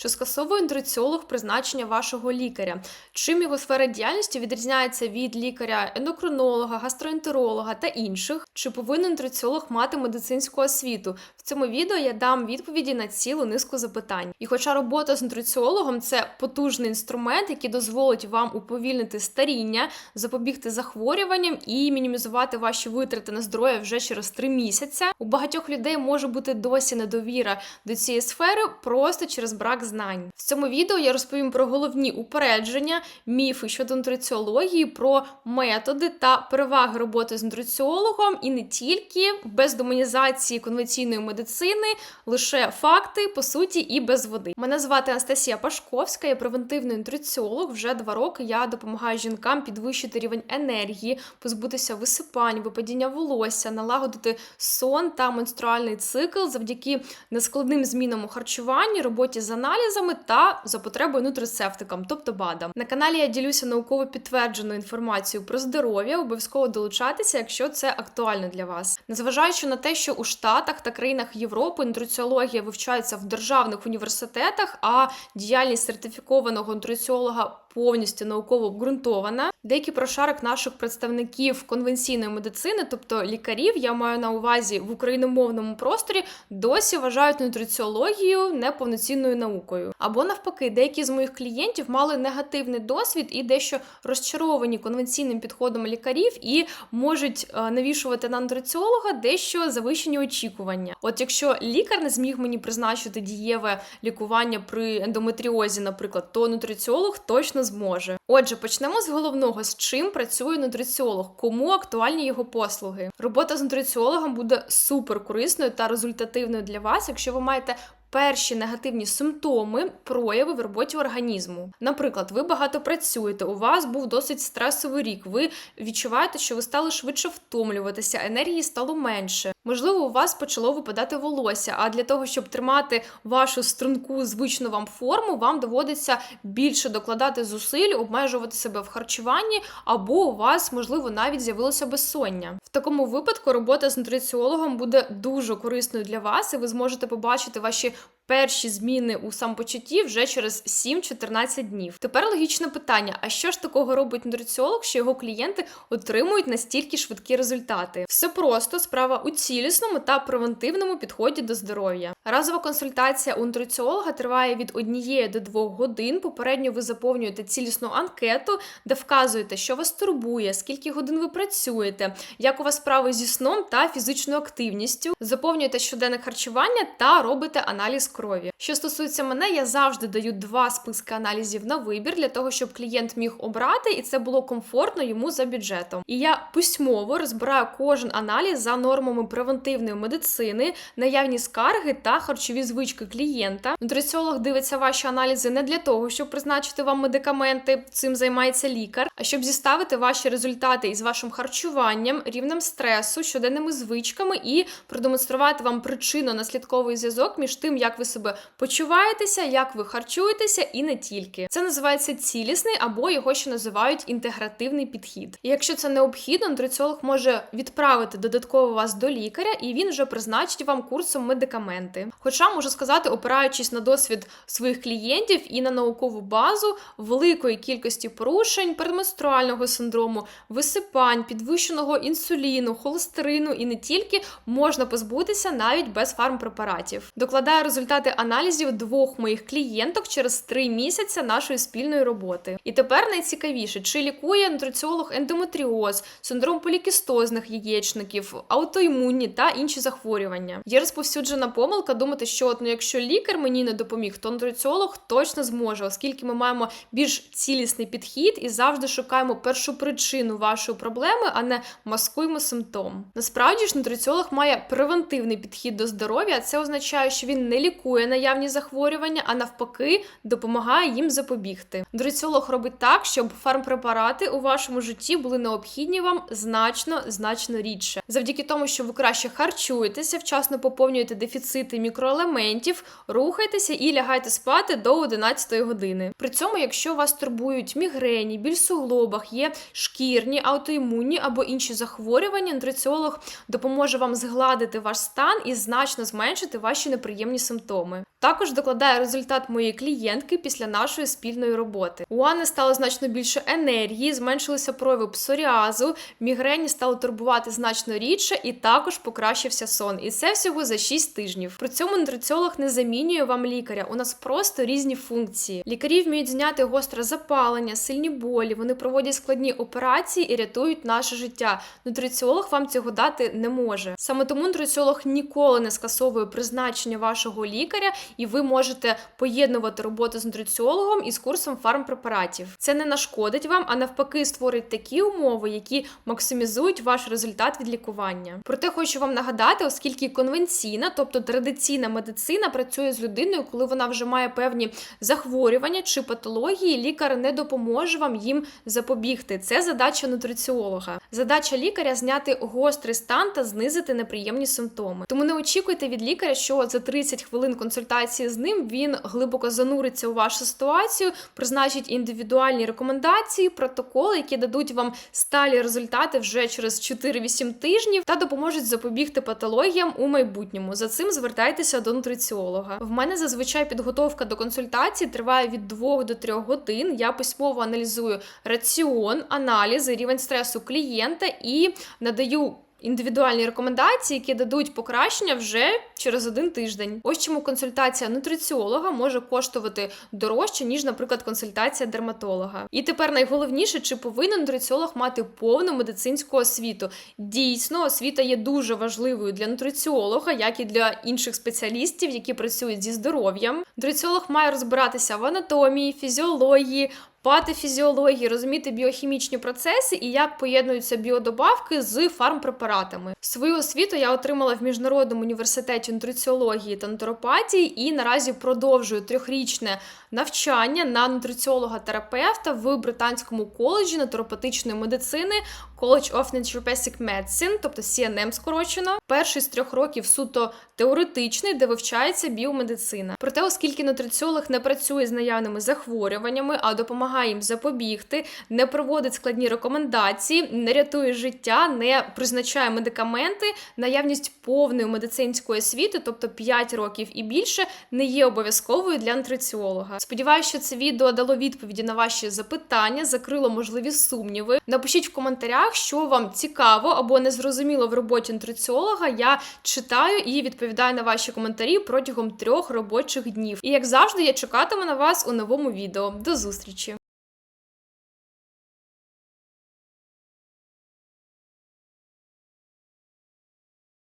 Чи скасовує нутриціолог призначення вашого лікаря? Чим його сфера діяльності відрізняється від лікаря ендокринолога, гастроентеролога та інших? Чи повинен нутриціолог мати медицинську освіту? В цьому відео я дам відповіді на цілу низку запитань. І хоча робота з нутриціологом це потужний інструмент, який дозволить вам уповільнити старіння, запобігти захворюванням і мінімізувати ваші витрати на здоров'я вже через три місяці, у багатьох людей може бути досі недовіра до цієї сфери просто через брак знань. В цьому відео я розповім про головні упередження, міфи щодо нутриціології, про методи та переваги роботи з нутриціологом, і не тільки без демонізації конвенційної медицини, лише факти, по суті, і без води. Мене звати Анастасія Пашковська, я превентивний нутриціолог. Вже два роки я допомагаю жінкам підвищити рівень енергії, позбутися висипань, випадіння волосся, налагодити сон та менструальний цикл завдяки нескладним змінам у харчуванні, роботі з аналізами та за потребою нутрицептикам, тобто БАДам. На каналі я ділюся науково підтвердженою інформацією про здоров'я. Обов'язково долучайтеся, якщо це актуально для вас. Незважаючи на те, що у Штатах та країнах Європи нутриціологія вивчається в державних університетах, а діяльність сертифікованого нутриціолога повністю науково обґрунтована. Деякий прошарок наших представників конвенційної медицини, тобто лікарів, я маю на увазі в україномовному просторі, досі вважають нутриціологію неповноцінною наукою. Або навпаки, деякі з моїх клієнтів мали негативний досвід і дещо розчаровані конвенційним підходом лікарів і можуть е, навішувати на нутриціолога дещо завищені очікування. От якщо лікар не зміг мені призначити дієве лікування при ендометріозі, наприклад, то нутриціолог точно зможе. Отже, почнемо з головного: з чим працює нутриціолог, кому актуальні його послуги. Робота з нутриціологом буде супер корисною та результативною для вас, якщо ви маєте перші негативні симптоми, прояви в роботі організму. Наприклад, ви багато працюєте, у вас був досить стресовий рік. Ви відчуваєте, що ви стали швидше втомлюватися, енергії стало менше. Можливо, у вас почало випадати волосся, а для того, щоб тримати вашу струнку звичну вам форму, вам доводиться більше докладати зусиль, обмежувати себе в харчуванні, або у вас, можливо, навіть з'явилося безсоння. В такому випадку робота з нутриціологом буде дуже корисною для вас, і ви зможете побачити ваші перші зміни у самопочутті вже через 7-14 днів. Тепер логічне питання: а що ж такого робить нутриціолог, що його клієнти отримують настільки швидкі результати? Все просто справа у цілісному та превентивному підході до здоров'я. Разова консультація у нутриціолога триває від 1 до 2 годин. Попередньо ви заповнюєте цілісну анкету, де вказуєте, що вас турбує, скільки годин ви працюєте, як у вас справи зі сном та фізичною активністю. Заповнюєте щоденне харчування та робите аналіз крові. Що стосується мене, я завжди даю два списки аналізів на вибір для того, щоб клієнт міг обрати, і це було комфортно йому за бюджетом. І я письмово розбираю кожен аналіз за нормами превентивної медицини, наявні скарги та харчові звички клієнта. Нутриціолог дивиться ваші аналізи не для того, щоб призначити вам медикаменти, цим займається лікар, а щоб зіставити ваші результати із вашим харчуванням, рівнем стресу, щоденними звичками і продемонструвати вам причинно-наслідковий зв'язок між тим, як ви себе почуваєтеся, як ви харчуєтеся, і не тільки. Це називається цілісний або його ще називають інтегративний підхід. І якщо це необхідно, нутриціолог може відправити додатково вас до лікаря, і він вже призначить вам курсом медикаменти. Хоча можу сказати, опираючись на досвід своїх клієнтів і на наукову базу великої кількості порушень, передменструального синдрому, висипань, підвищеного інсуліну, холестерину і не тільки можна позбутися навіть без фармпрепаратів. Докладаю результати аналізів двох моїх клієнток через три місяці нашої спільної роботи. І тепер найцікавіше, чи лікує нутриціолог ендометріоз, синдром полікістозних яєчників, аутоімунні та інші захворювання. Є розповсюджена помилка думати, що от, ну, якщо лікар мені не допоміг, то нутриціолог точно зможе, оскільки ми маємо більш цілісний підхід і завжди шукаємо першу причину вашої проблеми, а не маскуємо симптом. Насправді ж нутриціолог має превентивний підхід до здоров'я, а це означає, що він не лікує наявні захворювання, а навпаки, допомагає їм запобігти. Нутриціолог робить так, щоб фармпрепарати у вашому житті були необхідні вам значно значно рідше, завдяки тому, що ви краще харчуєтеся, вчасно поповнюєте дефіцити мікроелементів, рухайтеся і лягайте спати до 11 години. При цьому, якщо вас турбують мігрені, біль суглобах, є шкірні, аутоімунні або інші захворювання, нутриціолог допоможе вам згладити ваш стан і значно зменшити ваші неприємні симптоми. Симптоми. Також докладає результат моєї клієнтки після нашої спільної роботи. У Анни стало значно більше енергії, зменшилися прояви псоріазу, мігрені стало турбувати значно рідше, і також покращився сон. І це всього за 6 тижнів. При цьому нутриціолог не замінює вам лікаря. У нас просто різні функції. Лікарі вміють зняти гостре запалення, сильні болі. Вони проводять складні операції і рятують наше життя. Нутриціолог вам цього дати не може. Саме тому нутриціолог ніколи не скасовує призначення вашого лікаря, і ви можете поєднувати роботу з нутриціологом із курсом фармпрепаратів. Це не нашкодить вам, а навпаки, створить такі умови, які максимізують ваш результат від лікування. Проте хочу вам нагадати, оскільки конвенційна, тобто традиційна медицина, працює з людиною, коли вона вже має певні захворювання чи патології, лікар не допоможе вам їм запобігти. Це задача нутриціолога. Задача лікаря зняти гострий стан та знизити неприємні симптоми. Тому не очікуйте від лікаря, що за 30 хвилин консультації з ним він глибоко зануриться у вашу ситуацію, призначить індивідуальні рекомендації, протоколи, які дадуть вам сталі результати вже через 4-8 тижнів та допоможуть запобігти патологіям у майбутньому. За цим звертайтеся до нутриціолога. В мене зазвичай підготовка до консультації триває від 2 до 3 годин. Я письмово аналізую раціон, аналізи, рівень стресу клієнта і надаю. Індивідуальні рекомендації, які дадуть покращення вже через один тиждень. Ось чому консультація нутриціолога може коштувати дорожче, ніж, наприклад, консультація дерматолога. І тепер найголовніше, чи повинен нутриціолог мати повну медицинську освіту. Дійсно, освіта є дуже важливою для нутриціолога, як і для інших спеціалістів, які працюють зі здоров'ям. Нутриціолог має розбиратися в анатомії, фізіології. Патофізіології, розуміти біохімічні процеси і як поєднуються біодобавки з фармпрепаратами. Свою освіту я отримала в міжнародному університеті нутриціології та натуропатії і наразі продовжую трьохрічне навчання на нутриціолога-терапевта в британському коледжі натуропатичної медицини College of Naturopathic Medicine, тобто CNM скорочено. Перший з трьох років суто теоретичний, де вивчається біомедицина. Проте, оскільки нутриціолог не працює з наявними захворюваннями, а допомагає їм запобігти, не проводить складні рекомендації, не рятує життя, не призначає медикаменти, наявність повної медицинської освіти, тобто 5 років і більше, не є обов'язковою для нутриціолога. Сподіваюся, що це відео дало відповіді на ваші запитання, закрило можливі сумніви. Напишіть в коментарях, що вам цікаво або незрозуміло в роботі нутриціолога. Я читаю і відповідаю на ваші коментарі протягом трьох робочих днів. І як завжди, я чекатиму на вас у новому відео. До зустрічі!